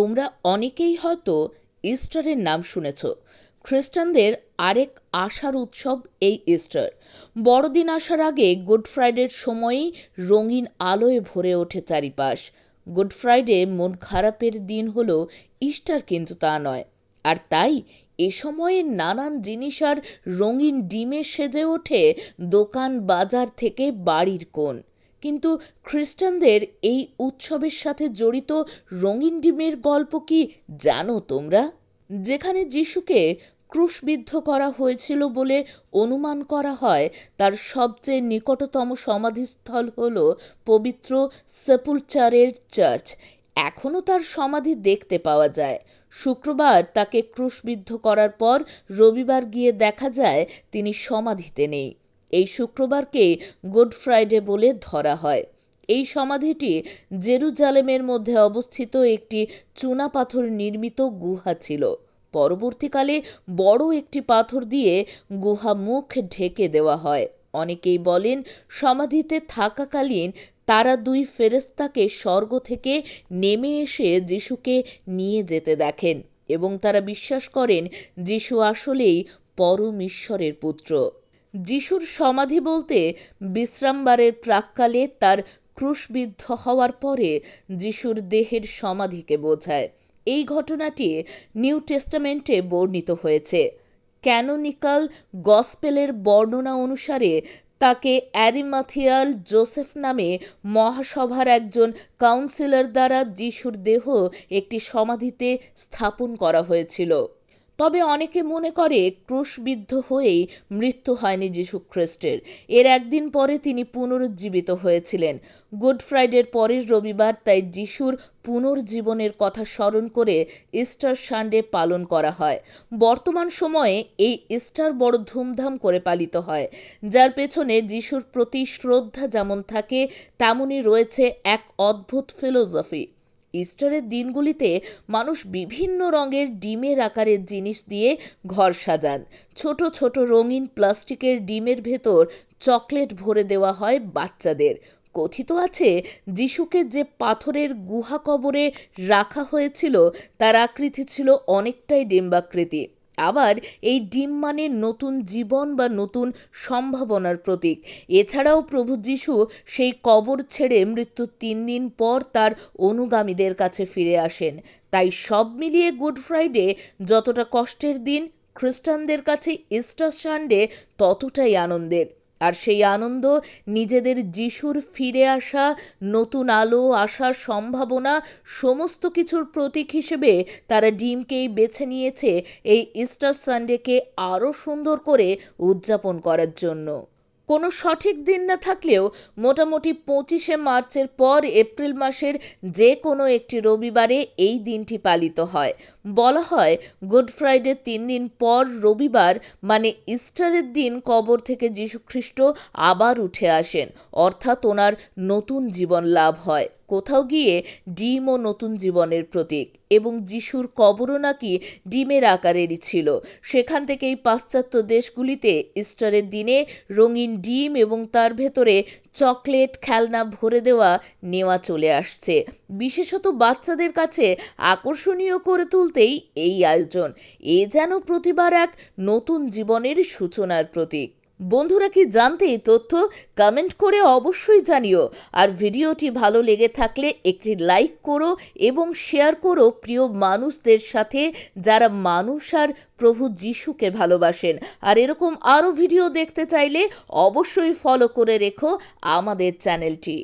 তোমরা অনেকেই হয়তো ইস্টারের নাম শুনেছ। খ্রিস্টানদের আরেক আশার উৎসব এই ইস্টার। বড়দিন আসার আগে গুড ফ্রাইডের সময়ই রঙিন আলোয় ভরে ওঠে চারিপাশ। গুড ফ্রাইডে মন খারাপের দিন হলো ইস্টার কিন্তু তা নয়। আর তাই এ সময়ে নানান জিনিস আর রঙিন ডিমে সেজে ওঠে দোকান বাজার থেকে বাড়ির কোণ। কিন্তু খ্রিস্টানদের এই উৎসবের সাথে জড়িত রঙিন ডিমের গল্প কি জানো তোমরা? যেখানে যিশুকে ক্রুশবিদ্ধ করা হয়েছিল বলে অনুমান করা হয়, তার সবচেয়ে নিকটতম সমাধিস্থল হল পবিত্র সেপুলচারের চার্চ। এখনও তার সমাধি দেখতে পাওয়া যায়। শুক্রবার তাকে ক্রুশবিদ্ধ করার পর রবিবার গিয়ে দেখা যায় তিনি সমাধিতে নেই। এই শুক্রবারকে গুড ফ্রাইডে বলে ধরা হয়। এই সমাধিটি জেরুজালেমের মধ্যে অবস্থিত একটি চুনাপাথর নির্মিত গুহা ছিল। পরবর্তীকালে বড় একটি পাথর দিয়ে গুহা মুখ ঢেকে দেওয়া হয়। অনেকেই বলেন, সমাধিতে থাকাকালীন তারা দুই ফেরেস্তাকে স্বর্গ থেকে নেমে এসে যিশুকে নিয়ে যেতে দেখেন এবং তারা বিশ্বাস করেন, যিশু আসলেই পরম ঈশ্বরের পুত্র। যিশুর সমাধি বলতে বিশ্রামবারের প্রাককালে তার ক্রুশবিদ্ধ হওয়ার পরে যিশুর দেহের সমাধিকে বোঝায়। এই ঘটনাটি নিউ টেস্টামেন্টে বর্ণিত হয়েছে। ক্যানোনিক্যাল গসপেলের বর্ণনা অনুসারে তাকে অ্যারিমাথিয়াল জোসেফ নামে মহাসভার একজন কাউন্সিলর দ্বারা যিশুর দেহ একটি সমাধিতে স্থাপন করা হয়েছিল। তবে অনেকে মনে করে ক্রুশবিদ্ধ হয়েই মৃত্যু হয়নি যীশু খ্রিস্টের। এর একদিন পরে তিনি পুনরুজ্জীবিত হয়েছিলেন। গুড ফ্রাইডের পরের রবিবার তাই যিশুর পুনর্জীবনের কথা স্মরণ করে ইস্টার সানডে পালন করা হয়। বর্তমান সময়ে এই ইস্টার বড় ধুমধাম করে পালিত হয়। যার পেছনে যিশুর প্রতি শ্রদ্ধা যেমন থাকে, তেমনই রয়েছে এক অদ্ভুত ফিলোসফি। ইস্টারের দিনগুলিতে মানুষ বিভিন্ন রঙের ডিমের আকারের জিনিস দিয়ে ঘর সাজান। ছোট ছোট রঙিন প্লাস্টিকের ডিমের ভেতর চকলেট ভরে দেওয়া হয় বাচ্চাদের। কথিত আছে, যিশুকে যে পাথরের গুহা কবরে রাখা হয়েছিল, তার আকৃতি ছিল অনেকটাই ডিম্বাকৃতি। আবার এই ডিম মানে নতুন জীবন বা নতুন সম্ভাবনার প্রতীক। এছাড়াও প্রভু যিশু সেই কবর ছেড়ে মৃত্যুর তিন দিন পর তার অনুগামীদের কাছে ফিরে আসেন। তাই সব মিলিয়ে গুড ফ্রাইডে যতটা কষ্টের দিন, খ্রিস্টানদের কাছে ইস্টার সানডে ততটাই আনন্দের। আর সেই আনন্দ, নিজেদের যিশুর ফিরে আসা, নতুন আলো আসার সম্ভাবনা, সমস্ত কিছুর প্রতীক হিসেবে তারা ডিমকেই বেছে নিয়েছে এই ইস্টার সানডেকে আরও সুন্দর করে উদযাপন করার জন্য। কোনো সঠিক দিন না থাকলেও মোটামুটি পঁচিশে মার্চের পর এপ্রিল মাসের যে কোনো একটি রবিবারে এই দিনটি পালিত হয়। বলা হয়, গুড ফ্রাইডে তিন দিন পর রবিবার মানে ইস্টারের দিন কবর থেকে যীশুখ্রিস্ট আবার উঠে আসেন, অর্থাৎ ওনার নতুন জীবন লাভ হয়। কোথাও গিয়ে ডিম ও নতুন জীবনের প্রতীক এবং যিশুর কবরও নাকি ডিমের আকারেরই ছিল। সেখান থেকেই পাশ্চাত্য দেশগুলিতে ইস্টারের দিনে রঙিন ডিম এবং তার ভেতরে চকলেট, খেলনা ভরে দেওয়া, নেওয়া চলে আসছে। বিশেষত বাচ্চাদের কাছে আকর্ষণীয় করে তুলতেই এই আয়োজন। এ যেন প্রতিবার এক নতুন জীবনের সূচনার প্রতীক। বন্ধুরা কি জানতে তথ্য? কমেন্ট করে অবশ্যই জানিও। আর ভিডিওটি ভালো লেগে থাকলে একটি লাইক করো এবং শেয়ার করো প্রিয় মানুষদের সাথে যারা মানুষ আর প্রভু যিশুকে ভালোবাসেন। আর এরকম আরও ভিডিও দেখতে চাইলে অবশ্যই ফলো করে রেখো আমাদের চ্যানেলটি